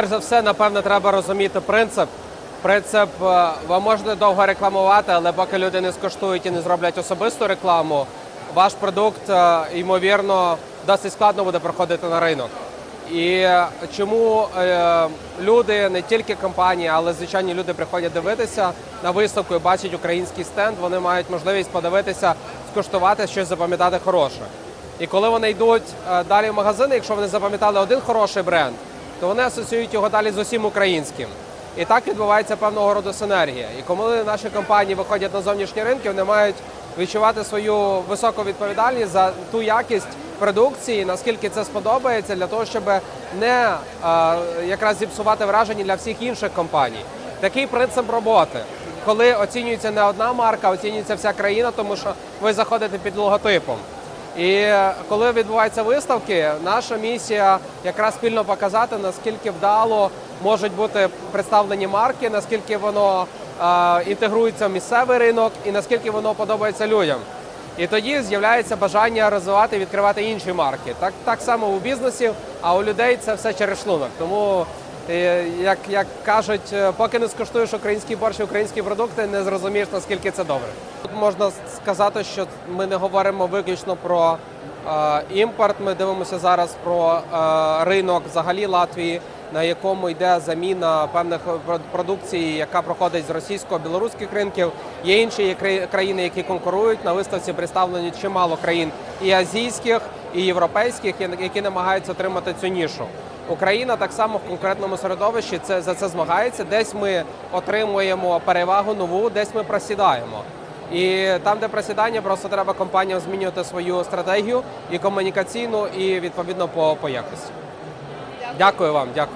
Перш за все, напевно, треба розуміти принцип. Принцип, е, ви можете довго рекламувати, але поки люди не скоштують і не зроблять особисту рекламу, ваш продукт, е, ймовірно, досить складно буде проходити на ринок. І чому е, люди, не тільки компанії, але звичайні люди приходять дивитися на виставку і бачать український стенд, вони мають можливість подивитися, скуштувати щось запам'ятати хороше. І коли вони йдуть далі в магазини, якщо вони запам'ятали один хороший бренд, то вони асоціюють його далі з усім українським. І так відбувається певного роду синергія. І коли наші компанії виходять на зовнішні ринки, вони мають відчувати свою високу відповідальність за ту якість продукції, наскільки це сподобається, для того, щоб не е, якраз зіпсувати враження для всіх інших компаній. Такий принцип роботи, коли оцінюється не одна марка, а оцінюється вся країна, тому що ви заходите під логотипом. І коли відбуваються виставки, наша місія якраз спільно показати, наскільки вдало можуть бути представлені марки, наскільки воно е, інтегрується в місцевий ринок і наскільки воно подобається людям. І тоді з'являється бажання розвивати, відкривати інші марки. Так, так само у бізнесі, а у людей це все через шлунок. Тому, як, як кажуть, е, поки не скуштуєш український борщ українські продукти, не зрозумієш, наскільки це добре. Тут можна сказати, що ми не говоримо виключно про е, імпорт. Ми дивимося зараз про е, ринок взагалі Латвії, на якому йде заміна певних про- продукції, яка проходить з російсько-білоруських ринків. Є інші країни, які конкурують. На виставці представлені чимало країн і азійських, і європейських, які намагаються отримати цю нішу. Україна так само в конкретному середовищі це за це змагається. Десь ми отримуємо перевагу нову, десь ми просідаємо. І там, де просідання, просто треба компаніям змінювати свою стратегію і комунікаційну, і відповідно по, по якості. Дякую вам, дякую.